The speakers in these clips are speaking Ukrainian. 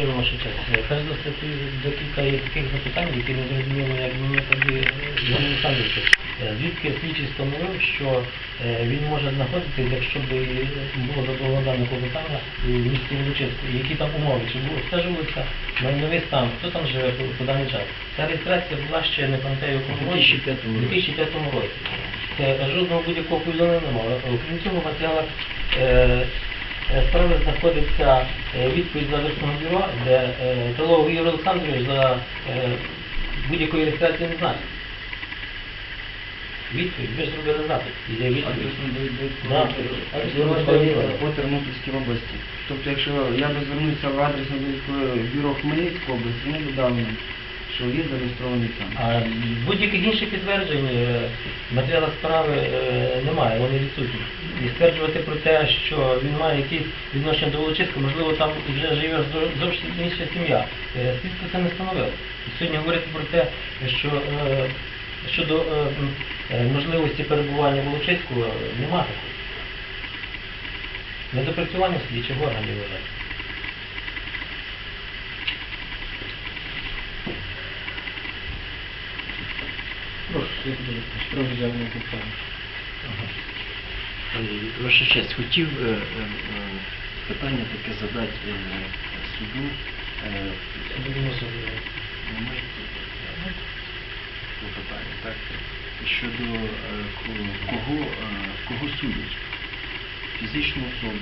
Перепрошую, ваша честь. Е, Перш за все, декілька є таких запитань, які не зрозуміло, як мені тоді Іван Олександрович. Е, Звідки слідчий встановив, що е, він може знаходитися, якщо б було задоволено дане клопотання у місті Волочиську, які там умови, чи було обстежувалися майновий стан, хто там живе по, по даний час. Ця реєстрація була ще не пам'ятаю в якому році, 2005 у 2005 році. Це жодного будь-якого повідомлення немає. Окрім цього, в матеріалах е, е, знаходиться е, відповідь Зависного бюро, де е, Крилов Ігор Олександрович за е, будь-якої реєстрації не знає. Відповідь, ви ж зробили запит. і Є відповідь. По Тернопільській області. Тобто, якщо я би звернувся в адресне бюро Хмельницької області, б дали мені, що він зареєстрований там. А будь-яких інших підтверджень е, справи е, немає, вони відсутні. І стверджувати про те, що він має якісь відношення до Волочиська, можливо, там вже живе зо- зовсім інша сім'я. Е, Слідство це не встановило. І сьогодні говорити про те, що е, щодо е, е, можливості перебування в Волочиську немає такого. Недопрацювання слідчих органів вважаю. Прошу, я буду питання. Ваша честь, хотів е, е, е, питання таке задати суду. Клопотання, так? Щодо кого, кого судять? Фізичну особу,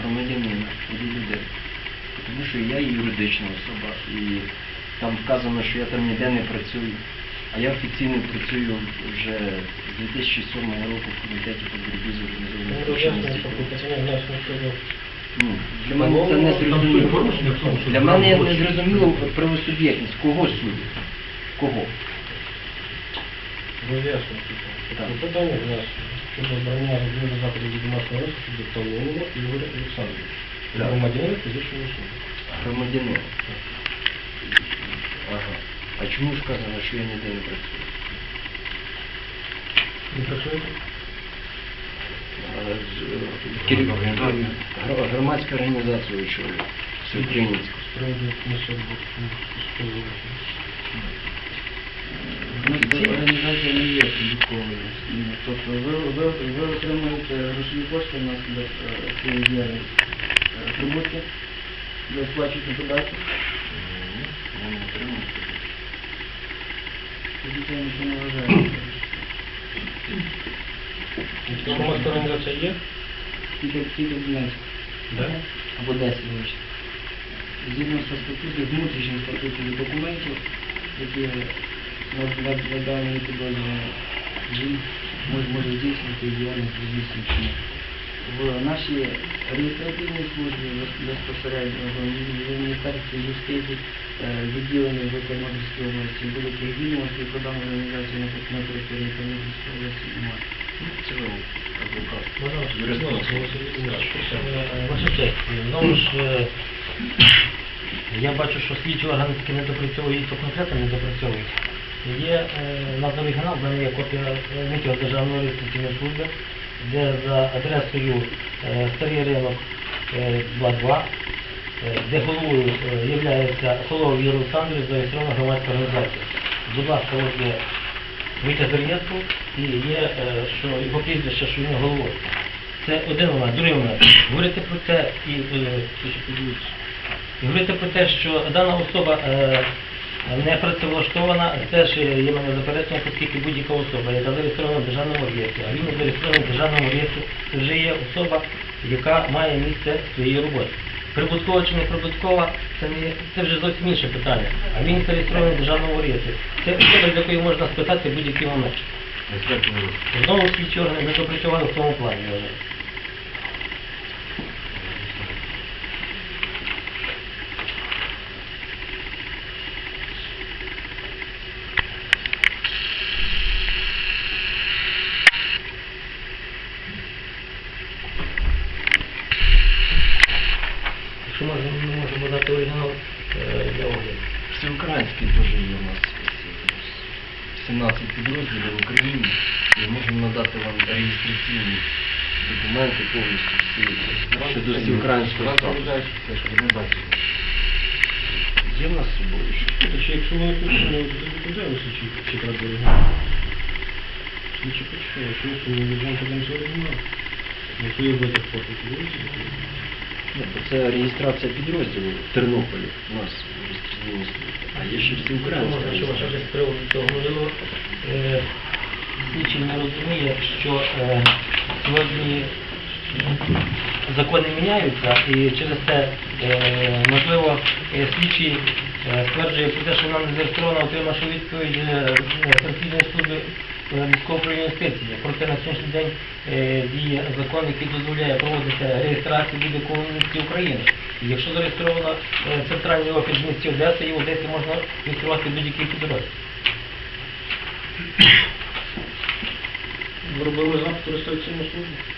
громадянина людей. Тому що я є юридична особа і там вказано, що я там ніде не працюю. А я офіційно працюю вже з 2007 року в комітеті по боротьбі з Ну, організованою роз'яснення, злочинністю. Ну, Для мене це не зрозуміло. в Для мене не зрозуміло правосуб'єктність. Кого судять? Кого? Роз'яснюється. Так. Питання внесення щодо обрання розміру заходів домашнього розшуку до Ігоря Олександровича. Громадянина фізичної особи. Громадянин. А чому сказано, що я ніде не працюю? А, з- е, Громадська організація очолює. Комісії судового Організація не є прибутковою. Тобто ви, ви, ви отримуєте грошові кошти внаслідок е, цієї діяльності. Е, Прибутки, ви сплачуєте податки. Я не отримую Громадська організація є? Тільки, тільки 12. Так. Або 10 вибачте. Згідно з статутів, внутрішніх статутів документів, які на даній він може, здійснити діяльність здійснюючи. В нашій реєстративній службі безпосередньо в Міністерстві юстиції відділення в Тернопільській області будь-яких відомостей про дану на на території Тернопільської області немає. Це ви адвокат. Ваша честь, знову ж е, я бачу, що слідчі органи таки не допрацьовують, то конкретно не допрацьовують. Є е, наданий оригінал, в мене є копія е, витягу Державної реєстраційної служби, де за адресою е, Старий ринок е, 2.2, е, де головою е, є Соловій Юрій зареєстрована громадська організація. Будь ласка, от є витяг реєстру і є, е, що його прізвище, що він головою. Це один момент. Другий момент. Говорити про те і, е, і говорити про те, що дана особа е, не працевлаштована, теж є мене заперечення, оскільки будь-яка особа, яка зареєстрована в державному реєстрі, а він зареєстрований в державному реєстрі, це вже є особа, яка має місце своєї роботи. Прибуткова чи не прибуткова, це, не, це вже зовсім інше питання. А він зареєстрований в державному реєстрі. Це особа, з якої можна спитати будь-який момент. Знову слідчі органи не допрацювали в тому плані. я вважаю. Якщо можна, ми можемо дати оригінал е, для огляду. Всеукраїнський теж є у нас 17 підрозділів в Україні. І можемо надати вам реєстраційні документи повністю всі щодо всеукраїнського статусу. Є в нас з собою ще. Чи якщо ми пишемо, то куди ви слідчі чи треба Слідчі почули, що ми візьмемо подивимося оригінал. Якщо є витяг фото, то це реєстрація підрозділу в Тернополі у нас в реєстраційній. А є ще всеукраїнська Можна, що ваше реєстрація. з приводу цього можливо, е, слідчий не розуміє, що е, сьогодні закони міняються і через це, е, можливо, е, слідчий е, стверджує про те, що вона не зареєстрована, отримавши відповідь Конституційної служби військової управління юстиції. Проте на сьогоднішній день діє закон, який дозволяє проводити реєстрацію будь-якого місті України. Якщо зареєстровано центральний офіс в місті Одеса, і в Одесі можна реєструвати будь-який підрозділ. Ви робили запит у реєстраційну службу?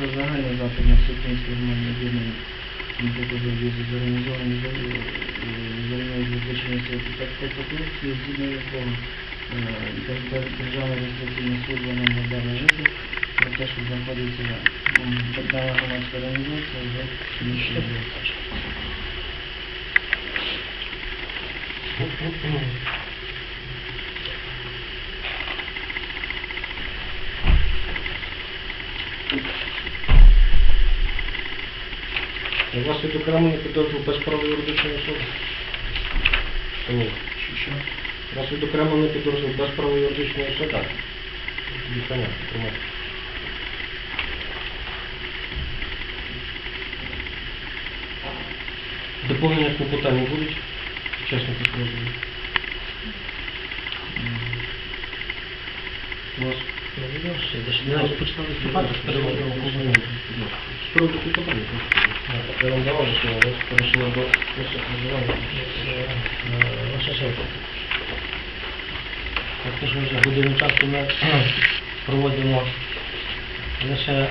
на два за загальний запит на Сукінське громадне об'єднання непоказів візу зорганізовані звернення з визначення корупції, згідно якого е, Державна реєстраційна служба нам надала жити про те, що знаходиться одна громадська організація в іншій області. У вас відокремлені підрозділ без права юридичної особи? Ні. Що? У вас відокремлений підрозділ без права юридичної особи? Так. Тоді понятно, тримайте. Доповнення клопотання будуть? Чесно підрозділу. У вас Ну, що ж не розпочали виступати з переводом України. з приводу клопотання. Я що ви шефа. Фактично вже годину часу ми проводимо лише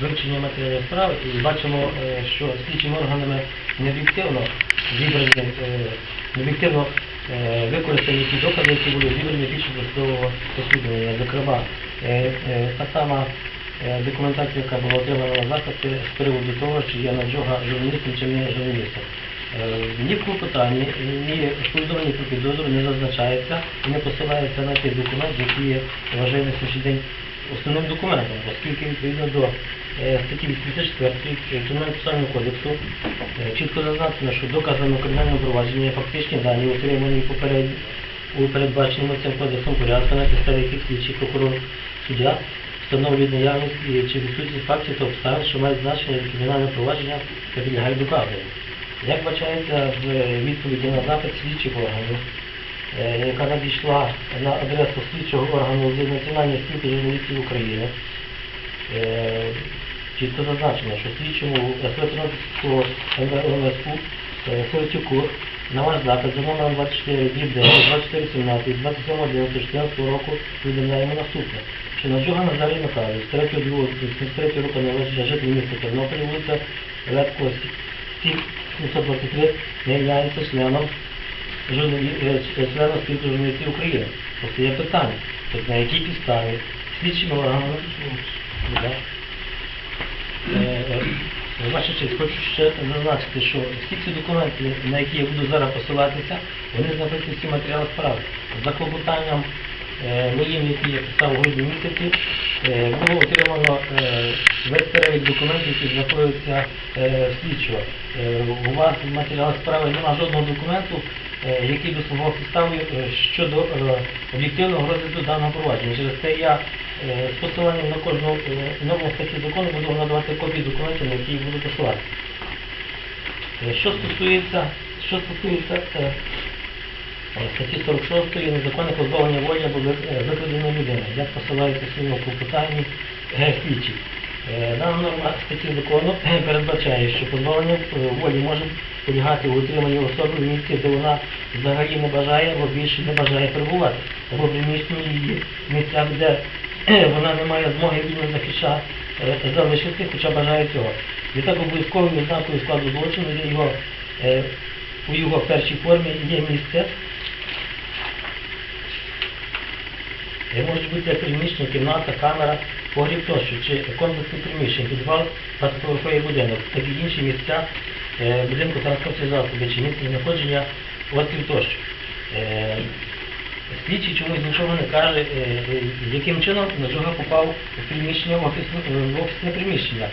вивчення матеріалів справи і бачимо, е, що слідчими органами необ'єктивно зібрані, е, необ'єктивно е, використані ті докази, які були зібрані під час досудового розслідування. Зокрема, е, е, та сама е, документація, яка була отримана на захисті з приводу того, чи є Наджога журналістом чи не журналістом. Е, Ні в клопотанні, ні в повідомленні про підозру не зазначається і не посилається на той документ, який є, вважаю на сьогоднішній день основним документом, оскільки відповідно до е, статті 84 Кримінального процесуального кодексу е, чітко зазначено, що доказами кримінального провадження фактичні дані, отримані попередньо у передбаченому цим кодексом порядку, на підставі яких слідчий прокурор суддя встановлює наявність і чи відсутність фактів та обставин, що мають значення для кримінального провадження та підлягають доказуванню. Як бачається в відповіді на запит слідчих органів, е, яка надійшла на адресу слідчого органу з Національної спілки журналістів України, е, чітко зазначено, що слідчому Святонопільського МВСУ Сиротюку на ваш запит за номером 24 діб 2417 27 року повідомляємо наступне, що на Джога Назарій Михайлович, 3 2 73 року народження житель міста Тернополя, вулиця Левко 723, не є членом е, ч- членом спілки журналістів України. Тобто є питання, тобто на якій підставі слідчими органами ласка. Е, е, Ваша честь, хочу ще зазначити, що всі ці документи, на які я буду зараз посилатися, вони знаходяться всі матеріали справи. За клопотанням е, моїм, який я писав у грудні місяці, е, було отримано е, весь перелік документів, які знаходяться е, в слідчого. Е, У вас в матеріалах справи немає жодного документу, е, який би слугував підставою е, щодо е, об'єктивного розгляду даного провадження. Через те я е, з посиланням на кожну е, норму статті закону буду надавати копії документів, на які буду посилати. Е, Що стосується, що стосується е, е, статті 46 незаконне позбавлення волі або е, викрадення людини, як посилається своєму клопотанні е, слідчі. Е, Дана норма статті закону передбачає, що позбавлення волі може полягати у утриманні особи в місці, де вона взагалі не бажає або більше не бажає перебувати, або приміщенні її місцях, де вона не має змоги вільно захищати, залишити, хоча бажає цього. Відтак обов'язковою ознакою складу злочину є його, у його першій формі є місце, Е, Можуть бути приміщення, кімната, камера, погріб тощо, чи комплексні приміщення, підвал, багатоповерховий будинок, так і інші місця е, будинку транспортних засобів, чи місце знаходження острів тощо. Е, Слідчий чомусь нічого не каже, е, яким чином Наджога попав в приміщення, в офісне, в офісне приміщення.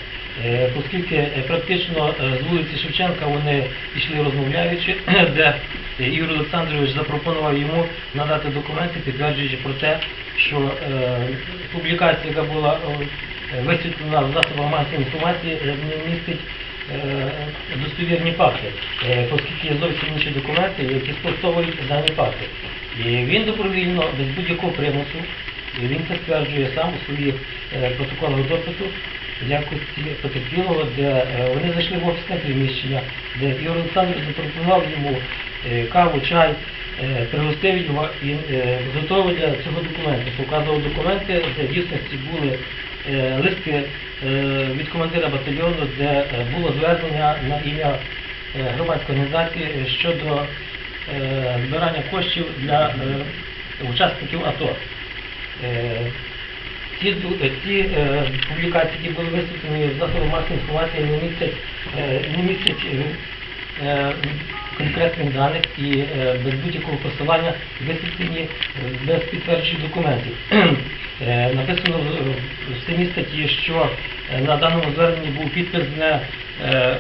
Оскільки практично з вулиці Шевченка вони пішли розмовляючи, де Ігор Олександрович запропонував йому надати документи, підтверджуючи про те, що е, публікація, яка була е, висвітлена в засобах масової інформації, е, не містить е, достовірні факти, е, оскільки є зовсім інші документи, які спростовують дані факти. І він добровільно, без будь-якого примусу, він це стверджує сам у своїх е, протоколах допиту, якості потерпілого, де е, вони зайшли в офісне приміщення, де Ігор Олександрович запропонував йому е, каву, чай, е, пригостив його і готовий для цього документу. Показував документи, де в дійсності були листи від командира батальйону, де було звернення на ім'я громадської організації щодо збирання коштів для учасників АТО. Ці, е, ці е, публікації, які були висвітлені в засобах масової інформації, не містять, е, не містять е, е, конкретних даних і е, без будь-якого посилання висвітлені е, без підтверджуючих документів. Е, Написано в- самій статті, що на даному зверненні був підпис не е,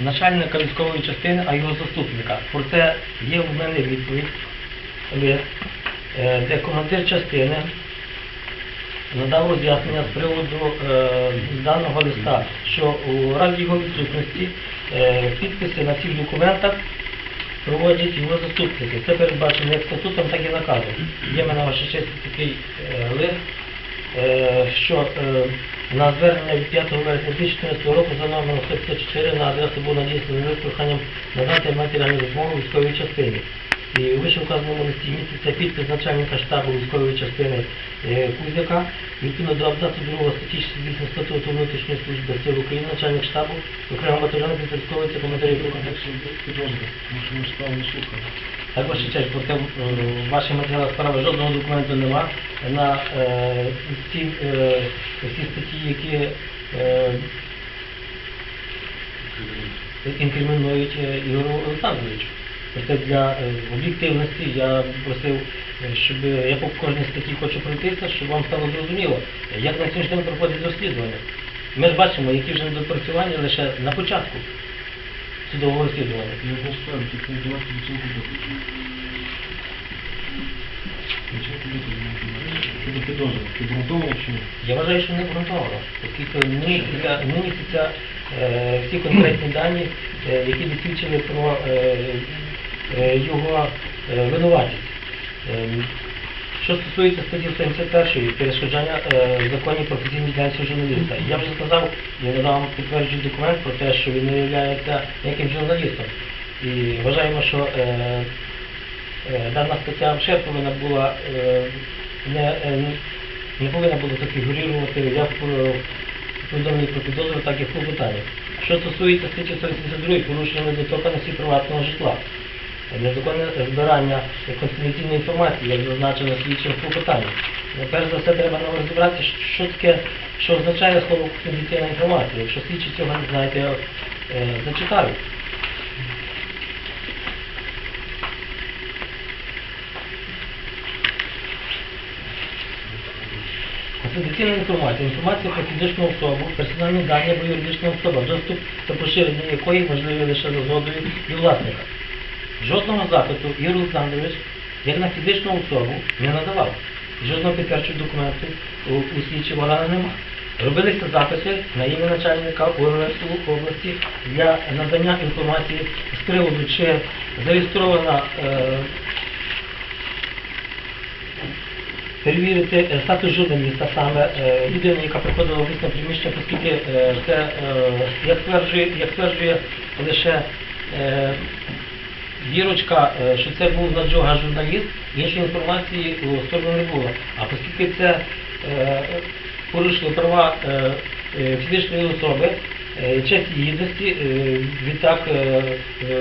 начальника військової частини, а його заступника. Про це є в мене відповідь, де командир частини надав роз'яснення з приводу е, даного листа, що у разі його відсутності е, підписи на всіх документах проводять його заступники. Це передбачено як статутом, так і наказом. Є мене ваша честь такий е, лист, е, що е, на звернення від 5 вересня 2014 року за номером 154 на адресу був надісланий лист проханням надати матеріальну допомогу військовій частині. І вище вказаному листі міститься підпис начальника штабу військової частини е, Кузяка. Відповідно до абзацу 2 статті 68 статуту внутрішньої служби сил України, начальник штабу, окремо батальйону підпорядковується командирів слухали. так, ваша честь, проте е, в вашій справи жодного документу нема на е, ці, е, ці статті, які е, інкримінують е, Ігору Олександровичу. Проте для е, об'єктивності я просив, е, щоб я по кожній статті хочу пройтися, щоб вам стало зрозуміло, як на сьогоднішній день проходить розслідування. Ми ж бачимо, які вже недопрацювання лише на початку судового розслідування. Я поставлю, тільки не допиту. Оцінку допиту. Щодо підозри, обґрунтовано чи ні? Я вважаю, що не обґрунтовано, оскільки не містяться, е, всі конкретні дані, е, які б свідчили про е, е, його е, винуватість. Е, що стосується статті 71 перешкоджання е, законів професійної діяльності журналіста, я вже сказав, я вам підтверджуючий документ про те, що він не є ніяким журналістом. І вважаємо, що е, е, дана стаття вже повинна була е, не, е, не повинна була зафігурувати як в повідомленні про підозру, так і в клопотанні. Що стосується статті 182 порушення недоторканості приватного житла, незаконне збирання конфіденційної інформації, як зазначено слідчим клопотанні. Ну, Перш за все треба нам розібратися, що таке, що означає слово конфіденційна інформація. Якщо слідчі цього не знають, я е, зачитаю. Конфіденційна інформація. Інформація про фізичну особу, персональні дані або юридична особа, доступ та поширення якої можливі лише за згодою і власника. Жодного запиту Ігор Олександрович, як на фізичну особу, не надавав. Жодного підтверджуючого документу у, слідчого органу немає. Робилися записи на ім'я начальника УРСУ області для надання інформації з приводу, чи зареєстрована е, перевірити е, статус журналіста, саме е, людини, яка приходила в місце приміщення, оскільки е, це, е, як стверджує, як стверджує лише е, вірочка, е, що це був Наджога журналіст, іншої інформації у сторону не було. А оскільки це е, порушило права е, фізичної особи, честі і гідності, відтак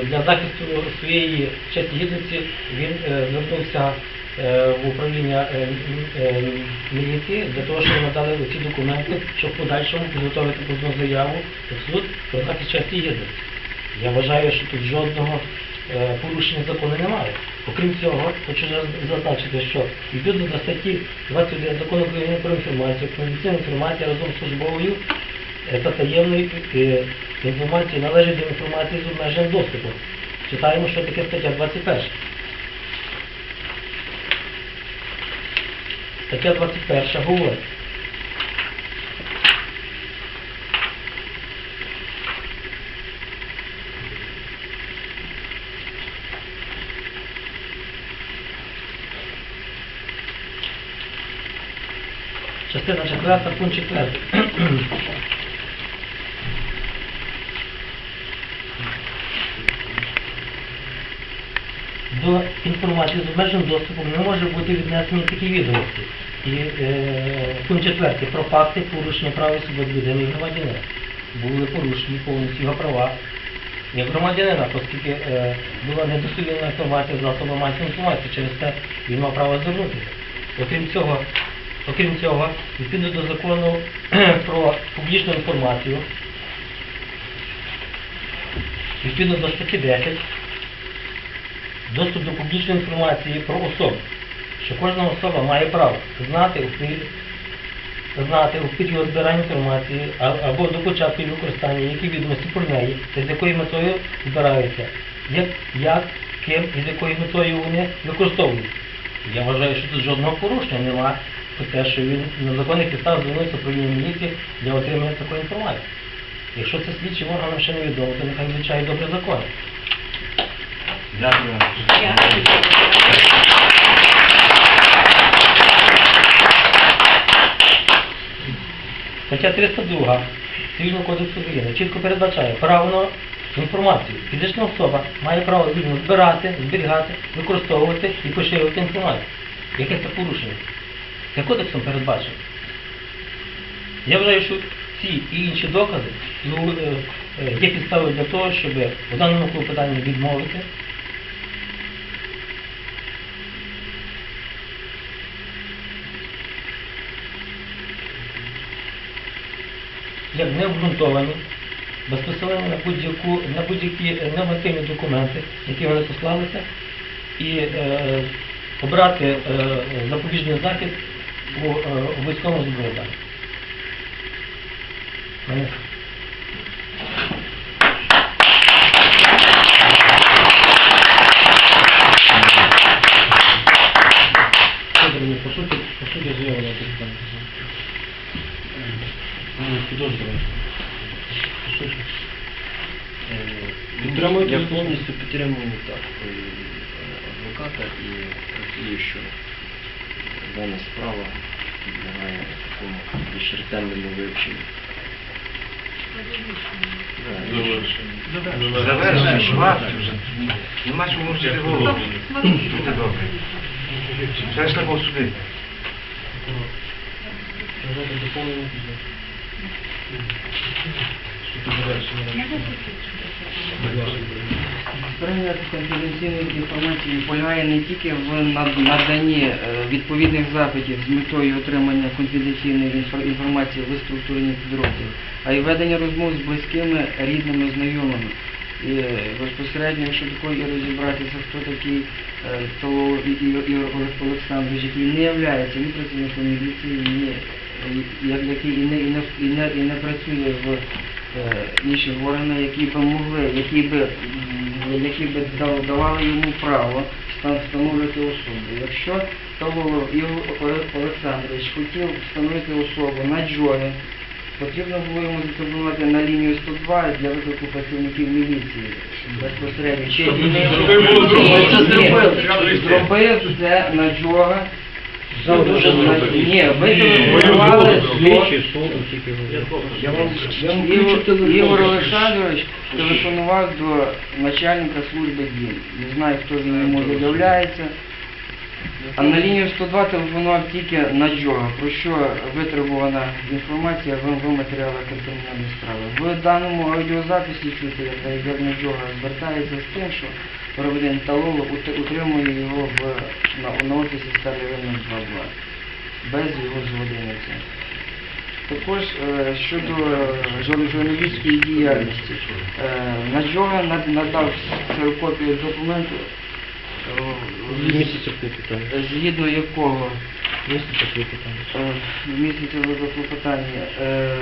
для захисту своєї честі гідності він звернувся в управління міліції для того, щоб надали ці документи, щоб в подальшому підготовити позовну заяву в суд про захист честі гідності. Я вважаю, що тут жодного порушення закону немає. Окрім цього, хочу зазначити, що відповідно до статті 21 закону України про інформацію, конфіденційна інформація разом з службовою е, та таємною е, інформацією належить до інформації з обмеженим доступом. Читаємо, що таке стаття 21. Стаття 21 говорить. Частина 4, пункт 4. До інформації з обмеженим доступом не може бути віднесені такі відомості. І е, пункт 4. Про факти порушення прав і свобод людини і громадянина. Були порушені повністю його права як громадянина, оскільки е, була недостовірна інформація з засобами масової інформації, через це він мав право звернутися. Окрім цього, окрім цього, відповідно до закону про публічну інформацію, відповідно до статті 10, доступ до публічної інформації про особу, що кожна особа має право знати у знати у період збирання інформації або до початку її використання, які відомості про неї, та з якою метою збираються, як, як, ким і з якою метою вони використовують. Я вважаю, що тут жодного порушення немає про те, що він на законних підставах звернувся про міліції для отримання такої інформації. Якщо це слідчим органам ще не відомо, то нехай вивчає добре закони. Дякую. Стаття 302 Цивільного кодексу України чітко передбачає право на інформацію. Фізична особа має право вільно збирати, зберігати, використовувати і поширювати інформацію. Яке це порушення? Це кодексом передбачено. Я вважаю, що ці і інші докази ну, е, е, є підставою для того, щоб у даному клопотанні відмовити. Як необґрунтовані безпосередньо на будь-яку на будь-які е, нормативні документи, які вони послалися, і е, обрати е, запобіжний захід у, е, у військовому зобов'язанні. Мене- Федор, ну, по суті, по суті, заяву на підтримку. Ну, підозрюваний. По суті. Е, Підтримуєте? Я повністю підтримую так е, адвоката і розумію, що дана справа підлягає такому більш ретельному вивченню. Да, Завершуєш, хватить вже. Нема чого мовчати голову. Буде добре. Все ж таки сюди. Вважати доповнення завершення. Конфіденційної інформації полягає не тільки в наданні е, відповідних запитів з метою отримання конфіденційної інформації в структурні підрозділи, а й ведення розмов з близькими, рідними, знайомими. І е, безпосередньо, якщо такої розібратися, хто такий е, І- Ігор Олександрович, який не є ні працівником міліції, ні, який і не, і не, і не, і не працює в інших органах, які би могли, які би, які би давали йому право ста- встановлювати особу. Якщо Олег- Олександрович хотів встановити особу на Джоні, потрібно було йому зателефонувати на лінію 102 для виклику працівників міліції безпосередньо. Чи. Ні, зробив це на Джога. Дуже. Ні, ви телефонували вам Ігор, Олександрович телефонував до начальника служби ДІН. Не знаю, хто він йому являється. А на лінію 102 телефонував тільки на Джога, про що витребувана інформація в, матеріалах кримінальної справи. В даному аудіозаписі чути, як як на Джога звертається з тим, що громадянин Талоло утримує його в, на, на офісі Старий Ринок 2.2 без його згоди. Також е, щодо е, журналістської діяльності. Е, Наджога над- надав ксерокопію документу, е, згідно якого Місяця питання. е, е,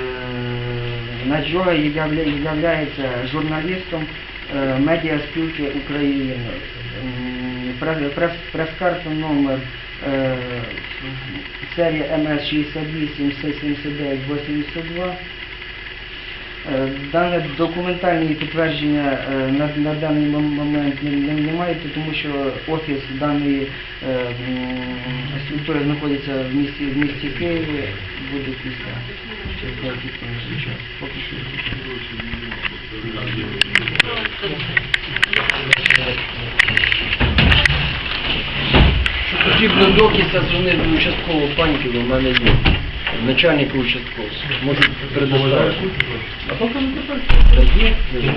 Наджога явля- являється журналістом е, медіаспілки України. М, прес- прес- Прес-карта номер е, серія МС 68 79 82. Е, Дане документальні підтвердження е, на, на даний момент не, не, немає, тому що офіс даної е, структури знаходиться в місті, в місті Києві, буде після через деякий проміжний час. Поки що. Що потрібно доки задзвонив до участкового паньків, у мене є. Начальника участкового. Можу предоставити. А поки не кармані